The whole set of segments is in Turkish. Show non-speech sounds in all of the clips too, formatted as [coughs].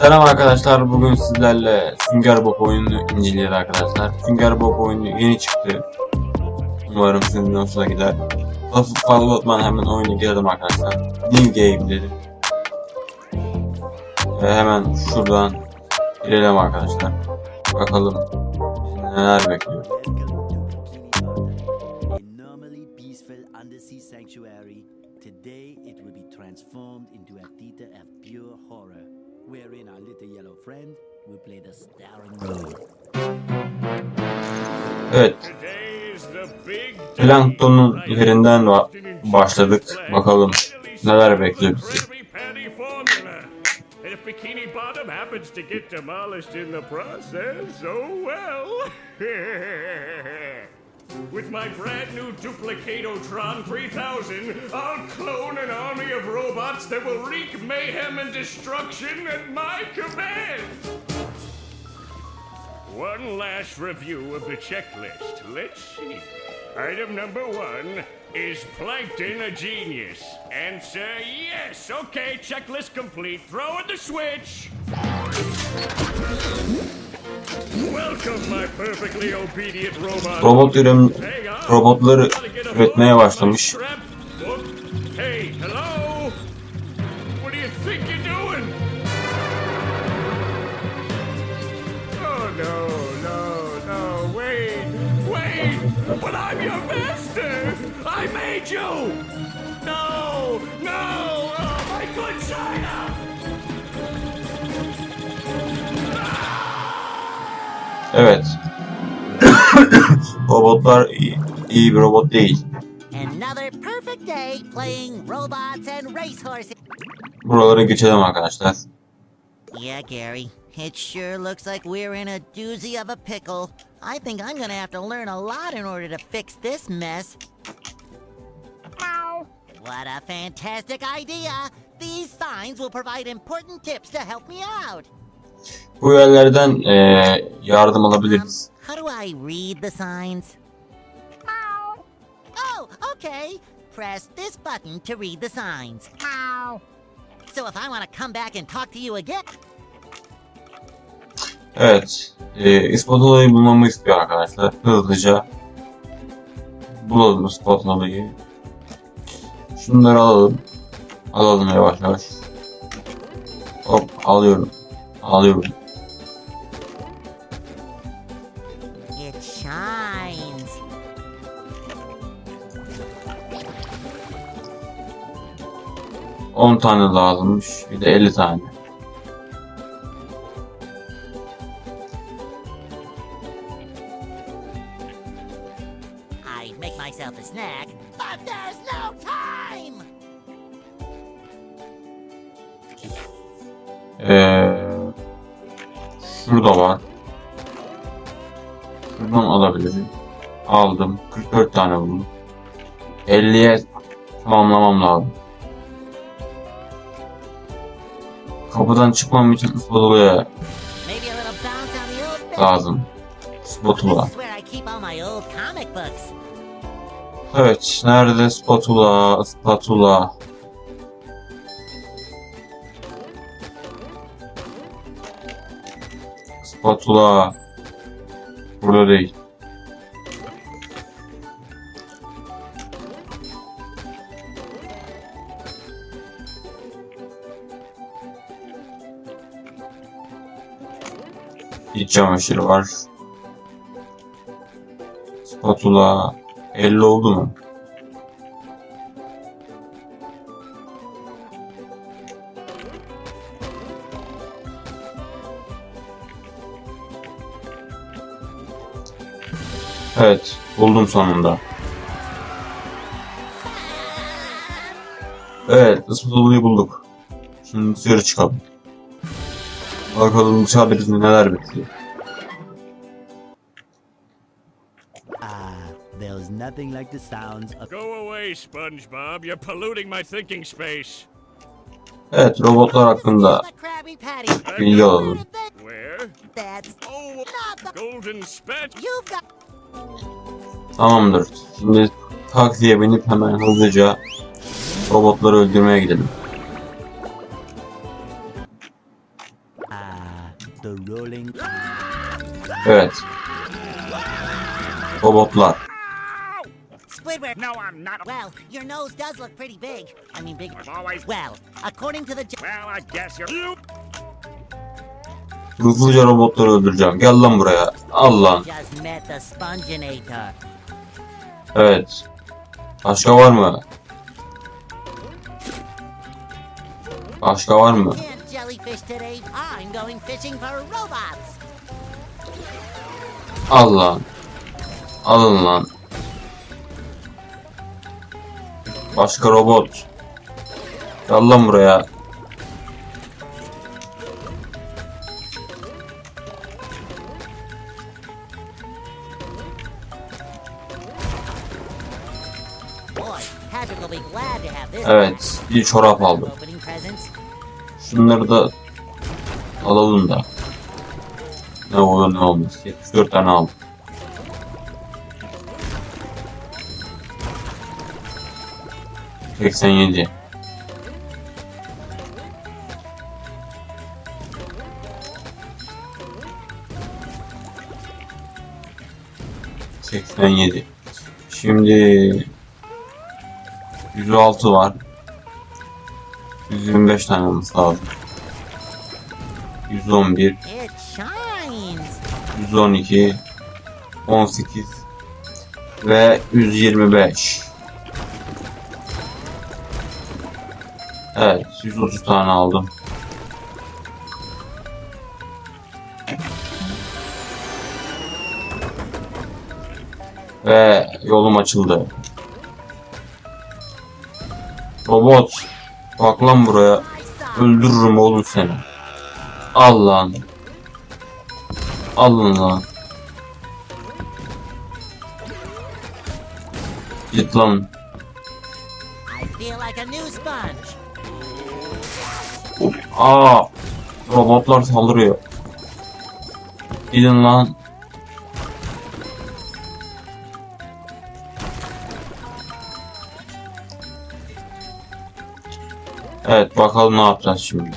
Selam arkadaşlar. Bugün sizlerle Sünger Bob oyununu inceleyeceğiz arkadaşlar. Sünger Bob oyunu yeni çıktı. Umarım sizin hoşuna gider. Lafı fazla unutmadan hemen oyuna girelim arkadaşlar. New Game dedim. Ve hemen şuradan girelim arkadaşlar. Bakalım neler bekliyor. Today it will be transformed into a theater of wherein our little yellow friend will play the starring role. Evet. Planktonun yerinden başladık. Bakalım neler bekliyor bizi. And if Bikini Bottom happens [laughs] to get demolished in the process, oh well. With my brand new Duplicatotron 3000, I'll clone an army of robots that will wreak mayhem and destruction at my command. One last review of the checklist. Let's see. Item number one is Plankton a genius? Answer yes. Okay, checklist complete. Throw in the switch. Robot. Ürün robotları üretmeye başlamış. Oh! But I'm your master! I made you! Evet. [coughs] Robotlar iyi, iyi bir robot değil. Another perfect day playing robots and racehorses. Buralara geçelim arkadaşlar. Yeah, Gary. It sure looks like we're in a doozy of a pickle. I think I'm gonna have to learn a lot in order to fix this mess. Ow. What a fantastic idea! These signs will provide important tips to help me out. Bu yerlerden eee, yardım alabiliriz. how do I read the signs? Oh, okay. Press this button to read the signs. So if I want to come back and talk to you again, Evet. Eee ispatolayı bulmamı istiyor arkadaşlar. Hızlıca bulalım ispatolayı. Şunları alalım. Alalım yavaş yavaş. Hop alıyorum. Alıyorum. it shines. On tane lazımmış. Bir de 50 tane. Şurada var. Şuradan alabilirim. Aldım. 44 tane buldum. 50'ye tamamlamam lazım. Kapıdan çıkmam için spatula'ya Maybe a little bounce on the old bed. lazım. Books. Evet, nerede spatula? Spatula. Spatula. Burada değil. İç çamaşırı var. Spatula. 50 oldu mu? Evet, buldum sonunda. Evet, ıspatulayı bulduk. Şimdi dışarı çıkalım. Bakalım dışarıda bizi neler bekliyor. Ah, there's nothing like the sounds of Go away, SpongeBob. You're polluting my thinking space. Evet, robotlar hakkında bilgi alalım. Where? That's Oh, not the. golden spet. You've got. Tamamdır. Şimdi taksiye binip hemen hızlıca robotları öldürmeye gidelim. Ah. Evet. Robotlar. Squidward. No, I'm not. Well, your nose does look pretty big. I mean, big. I've always. Well, according to the. Well, I guess you're. You. Hızlıca robotları öldüreceğim. Gel lan buraya. Al lan. Evet. Başka var mı? Başka var mı? Al lan. Alın lan. Başka robot. Gel lan buraya. Evet. Bir çorap aldım. Şunları da alalım da. Ne olur ne olmaz. 74 tane aldım. Seksen yedi. Seksen yedi. Şimdi 106 var. 125 tane olması lazım. 111, It shines. 112, 18 ve 125. Evet, 130 tane aldım. Ve yolum açıldı. Robot, bak lan buraya. Öldürürüm oğlum seni. Al lan. Alın lan. Git lan. Sponge. Aa, robotlar saldırıyor. Gidin lan. Evet bakalım ne yapacağız şimdi.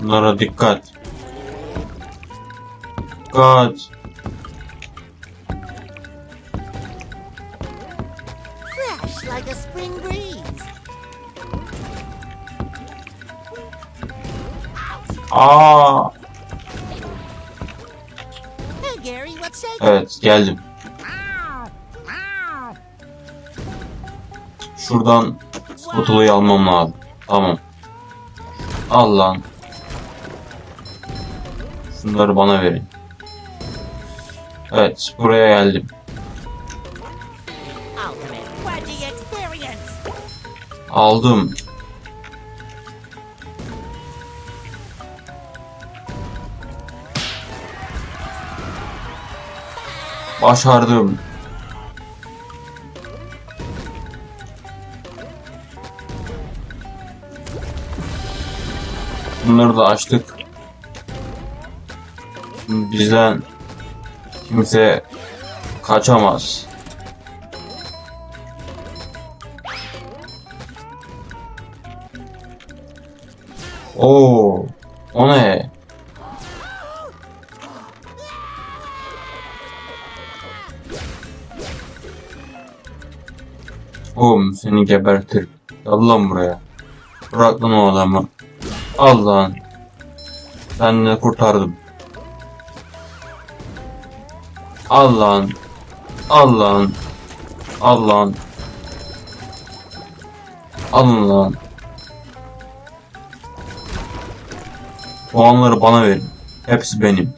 Bunlara dikkat. Dikkat. Fresh like a spring breeze. Aa, Hey, Gary, what's shaking? evet geldim. Şuradan spatulayı almam lazım. Tamam. Al lan. Şunları bana verin. Evet, buraya geldim. Aldım. Başardım. Bunları da açtık. Bizden kimse kaçamaz. Oo, o ne? Oğlum seni gebertir. Al lan buraya. Bırak lan o adamı. Al lan. Ben kurtardım. Al lan. Al lan. Al lan. Alın lan. Puanları bana verin. Hepsi benim.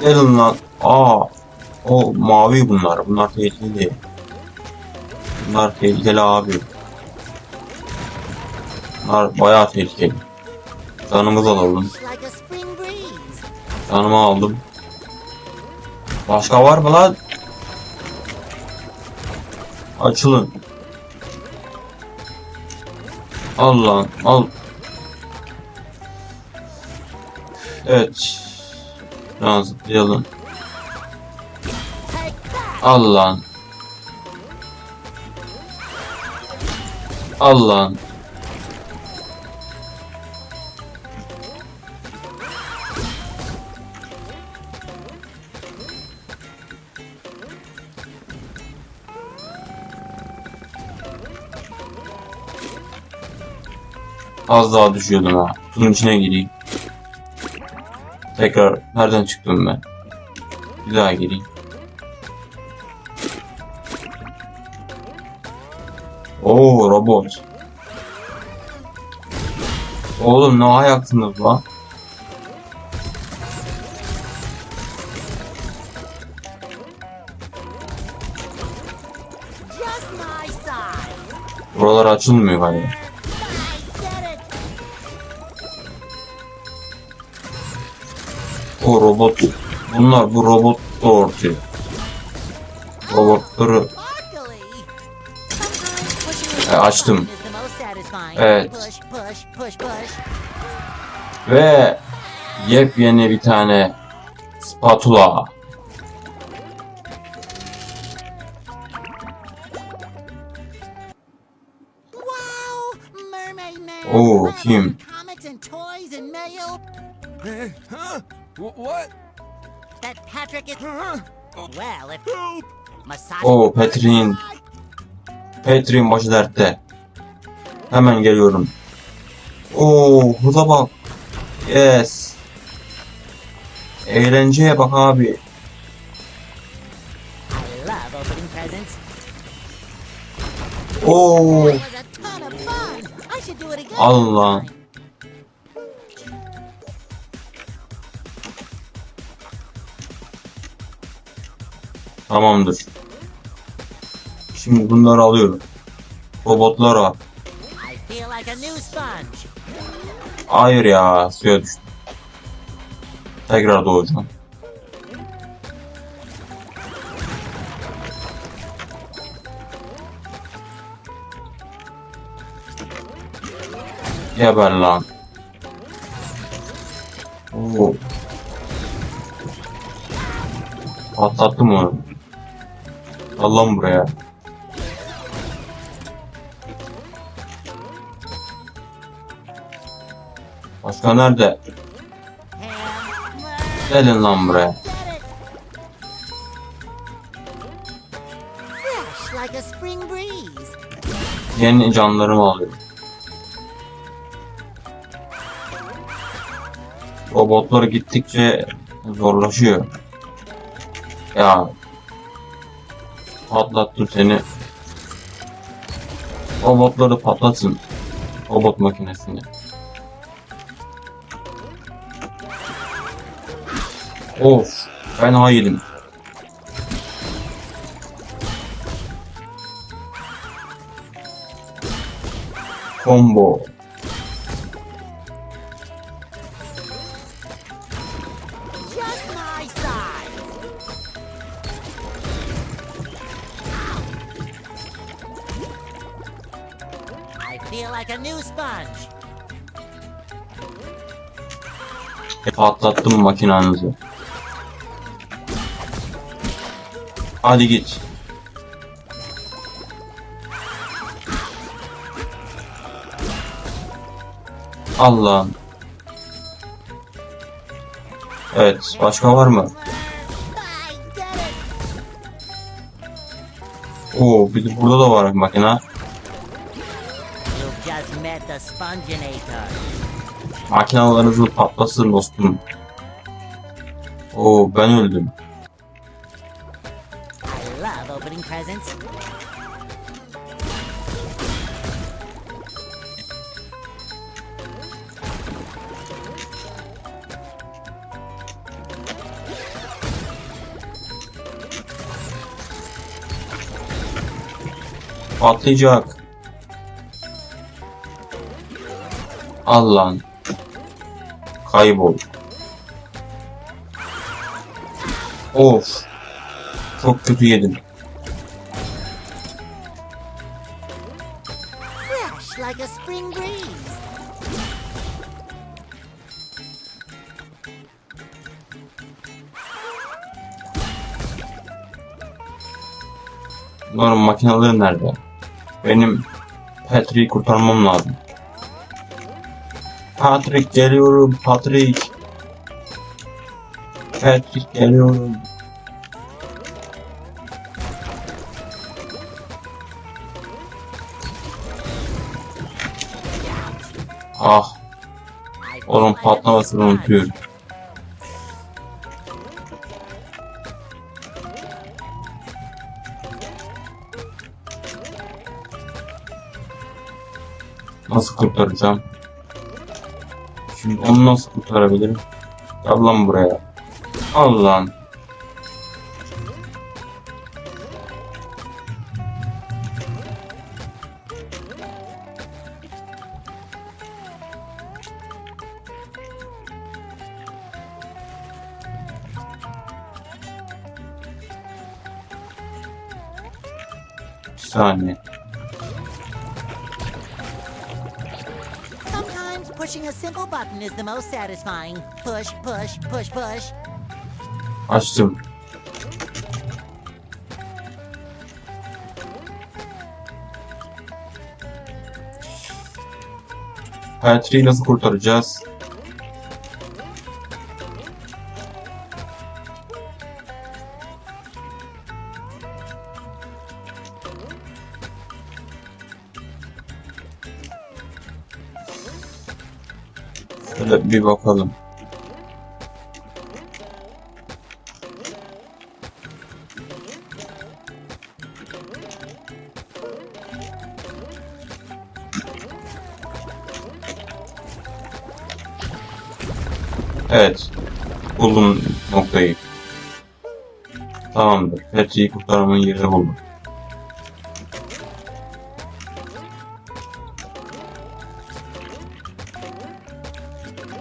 Gelin lan. Aa. O mavi bunlar. Bunlar tehlikeli. Bunlar tehlikeli abi. Bunlar bayağı tehlikeli. Canımızı alalım. Canımı aldım. Başka var mı lan? Açılın. Al lan al. Evet. Biraz that. Al. Al lan. Az daha düşüyordum ha. Kutunun içine gireyim. Tekrar nereden çıktım ben? Bir daha gireyim. Oo robot. Oğlum ne ayaksınız lan? Buralar açılmıyor galiba. I did it. O robot. Bunlar bu robot doğurtuyor. Robotları açtım. most satisfying. Evet. Ve yepyeni bir tane spatula. Oh, Help! massage. Oh, Patrick'in Patrick'in başı dertte. Hemen geliyorum. Oo, burada bak. Yes. Eğlenceye bak abi. Oo. It was Şimdi bunları alıyorum. Robotlar var. I feel like a new sponge. Hayır ya suya düştüm. Tekrar doğacağım. Geber lan. Oo. Patlattım onu. Al lan buraya. Başka nerede? Gelin lan buraya. Yeni canlarımı alıyorum. Robotlar gittikçe zorlaşıyor. Ya patlattım seni. Robotları patlatın. Robot makinesini. Of, ben hayilim. Combo. Just my Hadi git. Allah'ım. Evet, başka var mı? Oo, bir de burada da var makina. Makinalarınızı patlasın dostum. Oo, ben öldüm. Presents. Patlayacak. Al lan. Kaybol. Of. Çok kötü yedim. Bunların makineleri nerede? Benim Patrick'i kurtarmam lazım. Patrick geliyorum Patrick. Patrick geliyorum. Ah, onun patlamasını unutuyorum. Kurtaracağım? Şimdi onu nasıl kurtarabilirim? Gel lan buraya. Al lan. Bir saniye. Button is the most satisfying. Push, push, push, push. Açtım. Patrick'i nasıl kurtaracağız? Bir bakalım. Evet. Buldum noktayı. Tamamdır. Patrick'i kurtarmanın yerini buldum.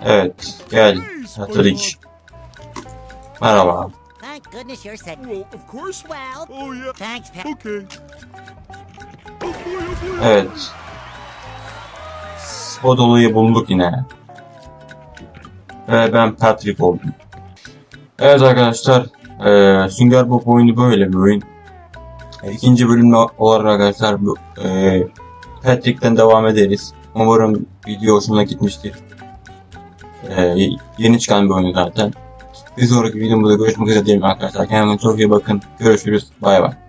Evet. Gel. Patrick. Merhaba. Thank goodness you're sick. Well, of course. Well, Oh, yeah. thanks, Pat. Okay. Evet. Spot olayı bulduk yine. Ve ben Patrick oldum. Evet arkadaşlar. eee Sünger Bob oyunu böyle bir oyun. E, İkinci bölümde olarak arkadaşlar bu eee Patrick'ten devam ederiz. Umarım video hoşuna gitmiştir. Eee, yeni çıkan bir oyun zaten. Bir sonraki videomda görüşmek üzere diyelim arkadaşlar. Kendinize çok iyi bakın. Görüşürüz. Bay bay.